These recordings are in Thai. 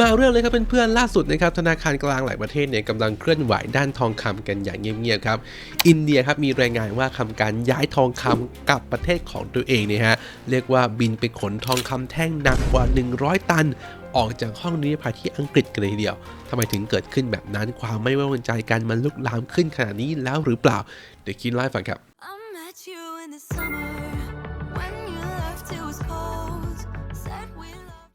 มาเรื่องเลยครับเพื่อนๆล่าสุดนะครับธนาคารกลางหลายประเทศเนี่ยกำลังเคลื่อนไหวด้านทองคำกันอย่างเงียบๆครับ อินเดียครับมีรายงานว่าทำการย้ายทองคำกลับประเทศของตัวเองเนี่ยฮะเรียกว่าบินไปขนทองคำแท่งหนักกว่า 100 ตัน ออกจากห้องนิรภัยที่อังกฤษกันเลยทีเดียวทำไมถึงเกิดขึ้นแบบนั้นความไม่ไว้วางใจกันมันลุกลามขึ้นขนาดนี้แล้วหรือเปล่าเดี๋ยวคิดไล่ฟังครับ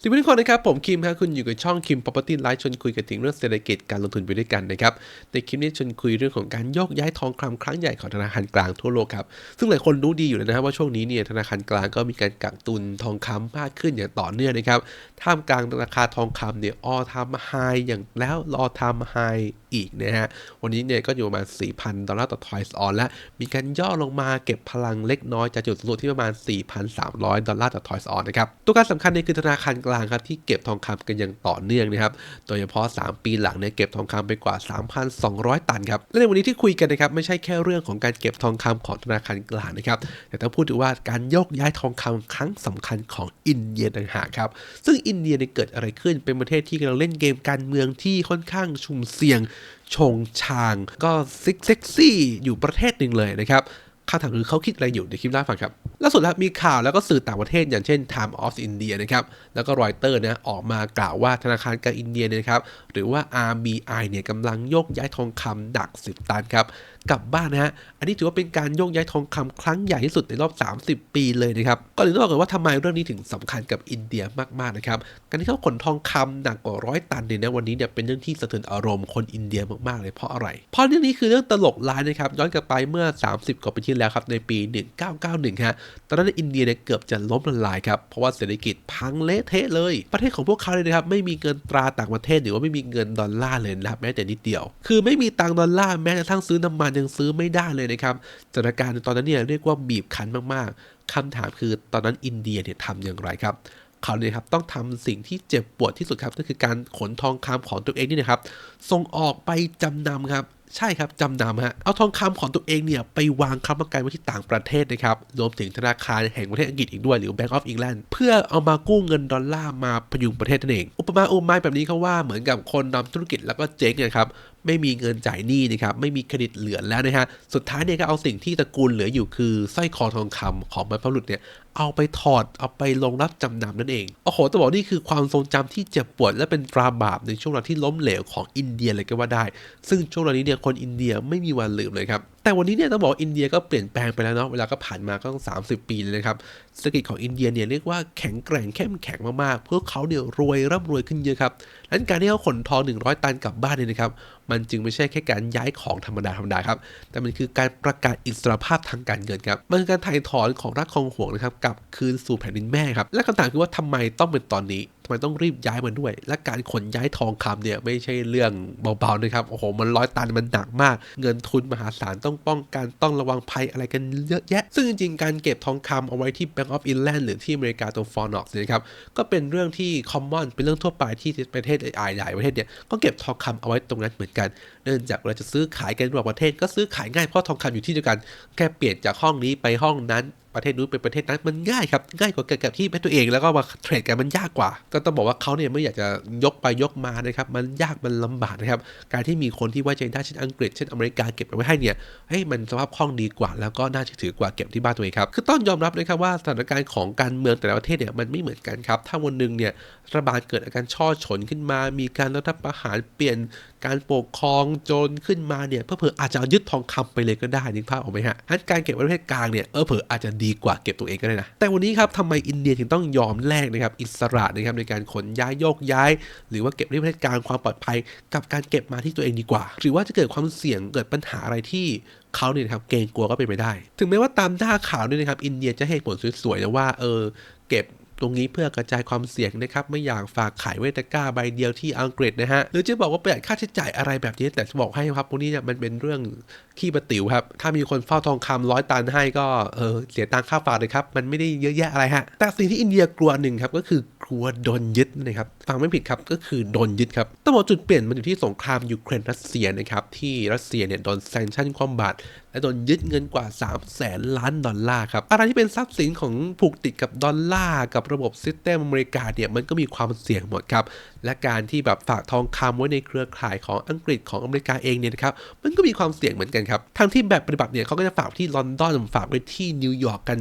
สวัสดีทุกคนนะครับ ผมคิมครับคุณอยู่กับช่องคิม Property Life ชวนคุยกันถึงเรื่องเศรษฐกิจการลงทุนไปด้วยกันนะครับ ในคลิปนี้ชวนคุยเรื่องของการโยกย้ายทองคำครั้งใหญ่ของธนาคารกลางทั่วโลกครับ ซึ่งหลายคนรู้ดีอยู่แล้วนะครับว่าช่วงนี้เนี่ยธนาคารกลางก็มีการกักตุนทองคำมากขึ้นอย่างต่อเนื่องนะครับท่ามกลางราคาทองคำเนี่ยออทามไฮอย่างแล้วรอทามไฮ กนะฮะ วันนี้เนี่ยก็อยู่ประมาณ 4,000 ดอลลาร์ต่อทอยส์ออนและ มีการย่อลงมาเก็บพลังเล็กน้อยจากจุดสูงสุดที่ประมาณ 4,300 ดอลลาร์ต่อทอยส์ออนนะครับ ตัวการสำคัญเนี่ยคือธนาคารกลางครับที่เก็บทองคำกันอย่างต่อเนื่องนะครับ โดยเฉพาะ 3 ปีหลังเนี่ยเก็บทองคำไปกว่า 3,200 ตันครับ และในวันนี้ที่คุยกันนะครับไม่ใช่แค่เรื่องของการเก็บทองคำของธนาคารกลางนะครับแต่ต้องพูดถึงว่าการโยกย้ายทองคำครั้งสำคัญของอินเดียต่างหากครับซึ่งอินเดียเนี่ยเกิดอะไรขึ้นเป็นประเทศที่กำลังเล่นเกมการเมืองที่ค่อนข้างชุมเสี่ยงชงชาง ก็ซิกเซ็กซี่อยู่ประเทศหนึ่งเลยนะครับคำถามคือเขาคิดอะไรอยู่ในคลิปหน้าฟังครับ ล่าสุดแล้วมีข่าวแล้วก็สื่อต่างประเทศอย่างเช่น Time of India นะครับ แล้วก็รอยเตอร์นะออกมากล่าวว่าธนาคารกลางอินเดียนะครับ หรือว่า RBI เนี่ยกำลังโยกย้ายทองคำหนัก 10 ตันครับ กลับบ้านนะฮะ อันนี้ถือว่าเป็นการโยกย้ายทองคำครั้งใหญ่ที่สุดในรอบ 30 ปีเลยนะครับก็เลยต้องบอกกันว่าทำไมเรื่องนี้ถึงสำคัญกับอินเดียมากๆนะครับ การที่เขาขนทองคำหนักกว่าร้อยตันเนี่ยนะวันนี้เนี่ยเป็นเรื่องที่สะเทือนอารมณ์คนอินเดียมากๆเลยเพราะอะไร เพราะเรื่องนี้คือเรื่องตลกร้ายนะครับย้อนกลับไปเมื่อ 30 กว่าปีที่แล้วครับในปี 1991ฮะตอนนั้นอินเดียเนี่ยเกือบจะล้มละลายครับเพราะว่าเศรษฐกิจพังเละเทะเลย ประเทศของพวกเขาเลยนะครับไม่มีเงินตราต่างประเทศหรือว่าไม่มีเงินดอลลาร์เลยนะครับแม้แต่นิดเดียว คือไม่มีตังดอลลาร์แม้กระทั่งซื้อน้ำมันยังซื้อไม่ได้เลยนะครับสถานการณ์ในตอนนั้นเนี่ยเรียกว่าบีบคั้นมากๆคำถามคือตอนนั้นอินเดียเนี่ยทำอย่างไรครับเขาเนี่ยครับต้องทำสิ่งที่เจ็บปวดที่สุดครับนั่นคือการขนทองคำของตัวเองนี่นะครับส่งออกไปจำนำครับใช่ครับจำนำฮะเอาทองคำของตัวเองเนี่ยไปวางค้ำประกันไว้ที่ต่างประเทศนะครับรวมถึงธนาคารแห่งประเทศอังกฤษอีกด้วยหรือ Bank of England เพื่อเอามากู้เงินดอลลาร์มาพยุงประเทศนั่นเอง อุปมาอุปไมยแบบนี้เขาว่าเหมือนกับคนทำธุรกิจแล้วก็เจ๊งนี่ยครับ ไม่มีเงินจ่ายหนี้นะครับไม่มีเครดิตเหลือแล้วนะฮะสุดท้ายเนี่ยก็เอาสิ่งที่ตระกูลเหลืออยู่คือสร้อยคอทองคำของบรรพบุรุษเนี่ยเอาไปถอดเอาไปลงรับจำนำนั่นเองโอ้โหต้องบอกนี่คือความทรงจำที่เจ็บปวดและเป็นตราบาปในช่วงเวลาที่ล้มเหลวของอินเดียเลยก็ว่าได้ ซึ่งช่วงเวลานี้เนี่ยคนอินเดียไม่มีวันลืมเลยครับ แต่วันนี้เนี่ยต้องบอกอินเดียก็เปลี่ยนแปลงไปแล้วเนาะเวลาก็ผ่านมาก็ต้อง30ปีเลยนะครับเศรษฐกิจของอินเดียเนี่ยเรียกว่าแข็งแกร่งเข้มแข็งมากๆพวกเขาเนี่ยรวยร่ำรวยขึ้นเยอะครับดังนั้นการที่เขาขนทอง 100 ตันกลับบ้านเนี่ยนะครับมันจึงไม่ใช่แค่การย้ายของธรรมดาธรรมดาครับแต่มันคือการประกาศอิสรภาพทางการเงินครับมันคือการถ่ายถอนของรักของห่วงนะครับกลับคืนสู่แผ่นดินแม่ครับและคำถามคือว่าทำไมต้องเป็นตอนนี้ ทำไมต้องรีบย้ายมันด้วย และการขนย้ายทองคำเนี่ยไม่ใช่เรื่องเบาๆนะครับ โอ้โห มันร้อยตันมันหนักมาก เงินทุนมหาศาลต้องป้องกันต้องระวังภัยอะไรกันเยอะแยะ ซึ่งจริงๆ การเก็บทองคำเอาไว้ที่ Bank of England หรือที่อเมริกาตรงฟอร์น็อกนะครับ ก็เป็นเรื่องที่ common เป็นเรื่องทั่วไปที่ประเทศใหญ่ๆประเทศเนี่ยก็เก็บทองคำเอาไว้ตรงนั้นเหมือนกัน เนื่องจากเวลาจะซื้อขายกันระหว่างประเทศก็ซื้อขายง่ายเพราะทองคำอยู่ที่เดียวกัน แค่เปลี่ยนจากห้องนี้ไปห้องนั้น ประเทศนู้นเป็นประเทศนั้นมันง่ายครับง่ายกว่าเกิดกับที่เป็นตัวเองแล้วก็มาเทรดกันมันยากกว่า ก็ต้องบอกว่าเขาเนี่ยไม่อยากจะยกไปยกมานะครับมันยากมันลำบากนะครับการที่มีคนที่ไว้ใจได้เช่นอังกฤษเช่นอเมริกาเก็บเอาไว้ให้เนี่ยเฮ้ยมันสภาพคล่องดีกว่า แล้วก็น่าเชื่อถือกว่าเก็บที่บ้านตัวเองครับคือต้องยอมรับนะครับว่าสถานการณ์ของการเมืองแต่ละประเทศเนี่ยมันไม่เหมือนกันครับถ้าวันหนึ่งเนี่ยรัฐบาลเกิดอาการช่อฉนขึ้นมา มีการรัฐประหารเปลี่ยนการปกครองจรขึ้นมาเนี่ยเพื่อเผื่ออาจจะยึดทองคำไปเลยก็ได้นึกภาพออกไหมฮะการเก็บไว้ประเทศกลางเนี่ยเออเผื่ออาจจะดีีกว่าเก็บตัวเองก็ได้นะ แต่วันนี้ครับทำไมอินเดียถึงต้องยอมแลกนะครับอิสระนะครับในการขนย้ายโยกย้าย หรือว่าเก็บในประเทศกลางความปลอดภัย กับการเก็บมาที่ตัวเองดีกว่า หรือว่าจะเกิดความเสี่ยงเกิดปัญหาอะไรที่เขาเนี่ยนะครับเกรงกลัวก็เป็นไปได้ ถึงแม้ว่าตามหน้าข่าวเนี่ยนะครับอินเดียจะให้ผลสวยๆนะว่าเออเก็บ ตรงนี้เพื่อกระจายความเสี่ยงนะครับ ไม่อยากฝากขายเวตาก้าใบเดียวที่อังกฤษนะฮะ หรือจะบอกว่าประหยัดค่าใช้จ่ายอะไรแบบนี้แต่จะบอกให้ครับพวกนี้เนี่ยมันเป็นเรื่องขี้ประติ๋วครับ ถ้ามีคนเฝ้าทองคำร้อยตันให้ก็เออเสียตังค่าฝากเลยครับ มันไม่ได้เยอะแยะอะไรฮะ แต่สิ่งที่อินเดียกลัวหนึ่งครับก็คือ กลัวโดนยึดนะครับฟังไม่ผิดครับก็คือโดนยึดครับต้องบอกจุดเปลี่ยนมันอยู่ที่สงครามยูเครนรัสเซียนะครับที่รัสเซียเนี่ยโดนแซงชั่นความบาตรและโดนยึดเงินกว่า 3 0 0แสนล้านดอลลาร์ครับอะไรที่เป็นทรัพย์สินของผูกติดกับดอลลาร์กับระบบซิสเต็มอเมริกาเนี่ยมันก็มีความเสี่ยงหมดครับและการที่แบบฝากทองคำไว้ในเครือข่ายของอังกฤษของอเมริกาเองเนี่ยนะครับมันก็มีความเสี่ยงเหมือนกันครับทางที่แบบปฏิบัติเนี่ยเขาก็จะฝากที่ลอนดอนฝากไว้ที่นิวยอร์กกัน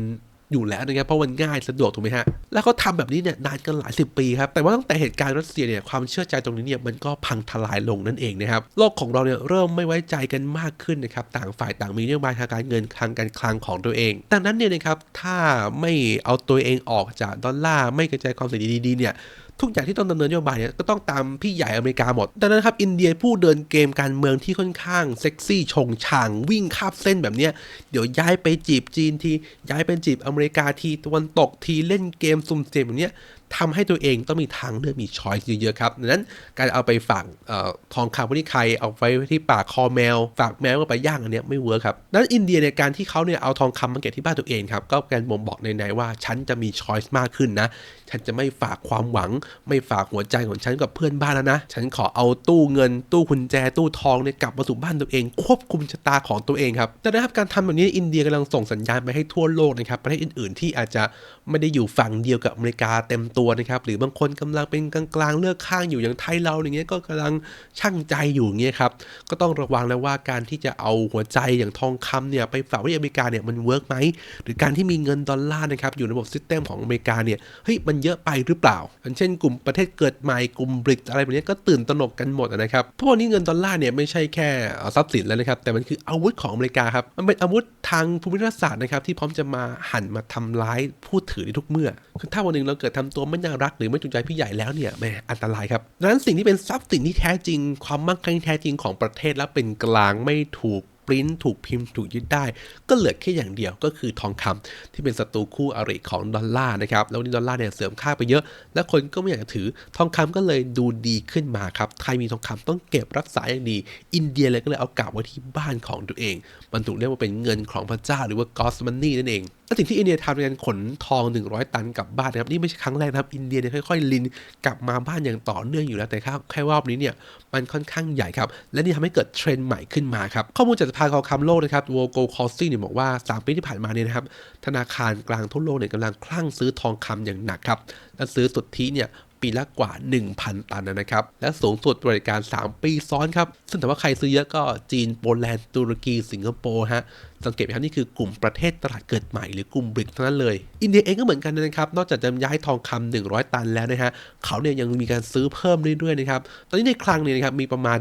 อยู่แล้วนะครับเพราะมันง่ายสะดวกถูกไหมฮะแล้วเขาทำแบบนี้เนี่ยนานกันหลายสิบปีครับแต่ว่าตั้งแต่เหตุการณ์รัสเซียเนี่ยความเชื่อใจตรงนี้เนี่ยมันก็พังทลายลงนั่นเองนะครับโลกของเราเนี่ยเริ่มไม่ไว้ใจกันมากขึ้นนะครับต่างฝ่ายต่างมีนโยบายทางการเงินทางการคลังของตัวเอง ดังนั้นเนี่ยนะครับถ้าไม่เอาตัวเองออกจากดอลลาร์ไม่กระจายความเสี่ยงดีๆเนี่ย ทุกอย่างที่ต้องดำเนินนโยบายเนี่ยก็ต้องตามพี่ใหญ่อเมริกาหมด ดังนั้นครับอินเดียผู้เดินเกมการเมืองที่ค่อนข้างเซ็กซี่ชงช่างวิ่งคาบเส้นแบบเนี้ยเดี๋ยวย้ายไปจีบจีนทีย้ายไปจีบอเมริกาทีตะวันตกทีเล่นเกมซุ่มเสี่ยงแบบเนี้ย ทำให้ตัวเองต้องมีทางเลือกมีช้อยส์เยอะๆครับดังนั้นการเอาไปฝากออทองคำไว้ที่ใครเอาไว้ที่ปากคอแมว ฝากแมวก็ไปย่างอันเนี้ยไม่เวิร์คครับดังนั้นอินเดียในการที่เขาเนี่ยเอาทองคำมาเก็บที่บ้านตัวเองครับก็การบ่งบอกในๆว่าฉันจะมีช้อยส์มากขึ้นนะฉันจะไม่ฝากความหวัง ไม่ฝากหัวใจของฉันกับเพื่อนบ้านแล้วนะ ฉันขอเอาตู้เงิน ตู้กุญแจตู้ทองเนี่ยกลับมาสู่บ้านตัวเอง ควบคุมชะตาของตัวเองครับแต่นะครับการทำแบบนี้อินเดียกำลังส่งสัญญาณไปให้ทั่วโลกนะครับประเทศอื่นๆ ที่อาจจะไม่ได้อยู่ฝั่งเดียวกับอเมริกาเต็มตัวนะครับ หรือบางคนกำลังเป็นกลางๆเลือกข้างอยู่อย่างไทยเราอย่างเงี้ยก็กำลังช่างใจอยู่อย่างเงี้ยครับก็ต้องระวังแล้วว่าการที่จะเอาหัวใจอย่างทองคำเนี่ยไปฝากไว้อเมริกาเนี่ยมันเวิร์กไหมหรือการที่มีเงินดอลลาร์นะครับอยู่ในระบบซิสเต็มของอเมริกาเนี่ยเฮ้ยมันเยอะไปหรือเปล่าอย่างเช่น กลุ่มประเทศเกิดใหม่กลุ่มบริกอะไรแบบนี้ก็ตื่นตระหนกกันหมดนะครับเพราะวันนี้เงินดอลลาร์เนี่ยไม่ใช่แค่ทรัพย์สินแล้วนะครับแต่มันคืออาวุธของอเมริกาครับมันเป็นอาวุธทางภูมิรัฐศาสตร์นะครับที่พร้อมจะมาหันมาทำร้ายผู้ถือในทุกเมื่อคือถ้าวันหนึ่งเราเกิดทำตัวไไม่น่ารักหรือไม่ถูกใจพี่ใหญ่แล้วเนี่ยแหมอันตรายครับดังนั้นสิ่งที่เป็นทรัพย์สินที่แท้จริง ความมั่งคั่งแท้จริงของประเทศและเป็นกลางไม่ถูกปริ้นถูกพิมพ์ถูกยึดได้ ก็เหลือแค่อย่างเดียวก็คือทองคำที่เป็นศัตรูคู่อริของดอลลาร์นะครับ แล้วนี้ดอลลาร์เนี่ยเสื่อมค่าไปเยอะ และคนก็ไม่อยากจะถือทองคำก็เลยดูดีขึ้นมาครับใครมีทองคำต้องเก็บรักษาอย่างดี อินเดียเลยก็เลยเอากลับไว้ที่บ้านของตัวเอง มันถูกเรียกว่าเป็นเงินของพระเจ้าหรือว่า God's money นั่นเองและสิ่งที่อินเดียทำในการขนทอง 100 ตันกลับบ้านนะครับนี่ไม่ใช่ครั้งแรกนะครับอินเดียเนี่ยค่อยๆ ลินกลับมาบ้านอย่างต่อเนื่องอยู่แล้วแต่แค่รอบนี้เนี่ยมันค่อนข้างใหญ่ครับ และนี่ทำให้เกิดเทรนด์ใหม่ขึ้นมาครับข้อมูลจากสภาทองคำโลกนะครับ World Gold Council เนี่ยบอกว่า 3 ปีที่ผ่านมาเนี่ยนะครับธนาคารกลางทั่วโลกเนี่ยกำลังคลั่งซื้อทองคำอย่างหนักครับและซื้อสุทธิเนี่ย ปีละกว่า 1,000 ตันนะครับ และสูงสุดบริการ 3 ปีซ้อนครับ ซึ่งแต่ว่าใครซื้อเยอะก็จีนโปแลนด์ตุรกีสิงคโปร์ฮะสังเกตไหมครับ นี่คือกลุ่มประเทศตลาดเกิดใหม่หรือกลุ่มบริกเท่านั้นเลย อินเดียเองก็เหมือนกันนะครับ นอกจากจะย้ายทองคำ100 ตันแล้วนะฮะเขาเนี่ยยังมีการซื้อเพิ่มเรื่อยๆนะครับตอนนี้ในคลังเนี่ยนะครับมีประมาณ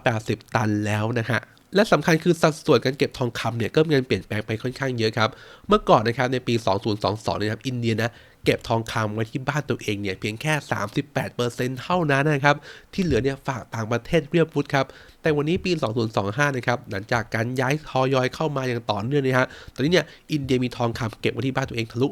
880 ตันแล้วนะฮะและสำคัญคือสัดส่วนการเก็บทองคำเนี่ยก็มีการเปลี่ยนแปลงไปค่อนข้างเยอะครับ เมื่อก่อนนะครับในปี 2022นี่ยครับอินเดียนะ เก็บทองคำไว้ที่บ้านตัวเองเนี่ยเพียงแค่ 38%เท่านั้นนะครับ ที่เหลือเนี่ยฝากต่างประเทศเรียบวุฒิครับ แต่วันนี้ปี 2025 นะครับ หลังจากการย้ายทอยอยเข้ามาอย่างต่อเนื่องนะฮะ ตอนนี้เนี่ยอินเดียมีทองคำเก็บไว้ที่บ้านตัวเองทะลุ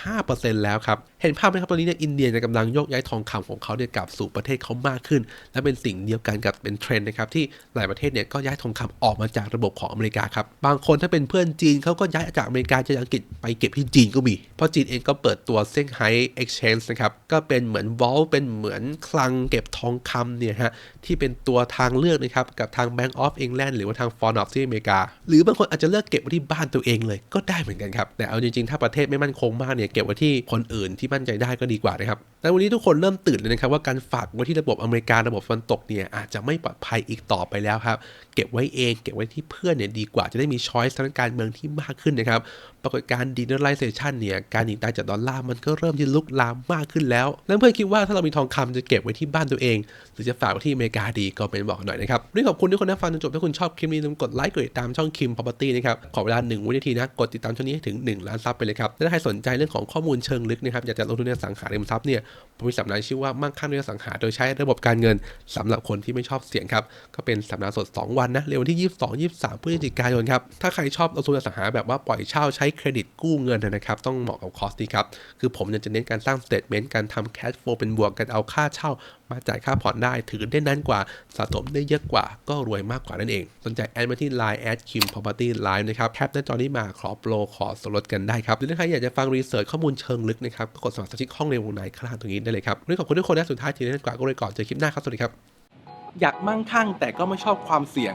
65%แล้วครับ เห็นภาพไหมครับตอนนี้เนี่ยอินเดียกำลังยกย้ายทองคำของเขาเนี่ยกลับสู่ประเทศเขามากขึ้น และเป็นสิ่งเดียวกันกับเป็นเทรนด์นะครับที่หลายประเทศเนี่ยก็ย้ายทองคำออกมาจากระบบของอเมริกาครับ บางคนถ้าเป็นเพื่อนจีนเขาก็ย้ายจากอเมริกาจากอังกฤษไปเก็บที่จีนก็มี เพราะจีนเองก็เปิดตัวเซี่ยงไฮ้ Exchange นะครับ ก็เป็นเหมือน vault เป็นเหมือนคลังเก็บทองคำเนี่ยฮะที่เป็นตัวทางเลือกนะครับกับทาง Bank of England หรือว่าทาง Fond of ที่อเมริกา หรือบางคนอาจจะเลือกเก็บไว้ที่บ้านตัวเองเลยก็ได้เหมือนกันครับ แต่เอาจริงๆ ถ้าประเทศไม่มั่นคงมากเนี่ยเก็บไว้ที่คนอื่นที่มั่นใจได้ก็ดีกว่านะครับแต่วันนี้ทุกคนเริ่มตื่นเลยนะครับว่าการฝากไว้ที่ระบบอเมริการะบบฟันตกเนี่ยอาจจะไม่ปลอดภัยอีกต่อไปแล้วครับเก็บไว้เองเก็บไว้ที่เพื่อนเนี่ยดีกว่าจะได้มีช้อยส์ทางการเมืองที่มากขึ้นนะครับปรากฏการณ์ดีนอลไลเซชันเนี่ยการหนีตายจากดอลลาร์มันก็เริ่มที่ลุกลามมากขึ้นแล้วแล้วเพื่อนคิดว่าถ้าเรามีทองคำจะเก็บไว้ที่บ้านตัวเอง หรือจะฝากไว้ที่อเมริกาดีก็เป็นบอกหน่อยนะครับวันนี้ขอบคุณทุกคนที่ฟังจนจบ ถ้าคุณชอบคลิปนี้ลืมกดไลค์กดติดตามช่องคิม property นะครับ ขอเวลา1วินาทีนะ กดติดตามช่องนี้ให้ถึง 1 ล้านซับไปเลยครับ และถ้าใครสนใจเรื่องของข้อมูลเชิงลึกนะครับ อยากจะลงทุนในสังหาริมทรัพย์เนี่ย ผมมีสัมมนาชื่อว่ามั่งคั่งด้วยสังหา โดยใช้ระบบการเงินสำหรับคนที่ไม่ชอบเสี่ยงครับ ก็เป็นสัมมนาสด 2 วันนะเร็ววันที่ 22 23พฤศจิกายนครับ ถ้าใครชอบลงทุนอสังหาแบบว่าปล่อยเช่าใช้เครดิตกู้เงินนะครับ ต้องเหมาะกับคอร์สนี้ครับ คือผมจะเน้นการสร้างสเตทเมนต์การทำแคชโฟลเป็นบวกการเอาค่าเช่า มาจ่ายค่าผ่อนได้ ถือได้นานกว่า สะสมได้เยอะกว่า ก็รวยมากกว่านั่นเอง สนใจแอดมาที่ Line แอดคิมพ property live นะครับ แคปหน้าจอนี้มาขอโปรขอส่วนลดกันได้ครับ หรือถ้าใครอยากจะฟังรีเสิร์ชข้อมูลเชิงลึกนะครับ ก็กดสมัครสมาชิกห้องเรียนวงในข้างล่างตรงนี้ได้เลยครับวันนี้ขอบคุณทุกคนนะสุดท้ายทีนี้ดีกว่าก็เลยก่อนเจอคลิปหน้าครับสวัสดีครับ อยากมั่งคั่งแต่ก็ไม่ชอบความเสี่ยง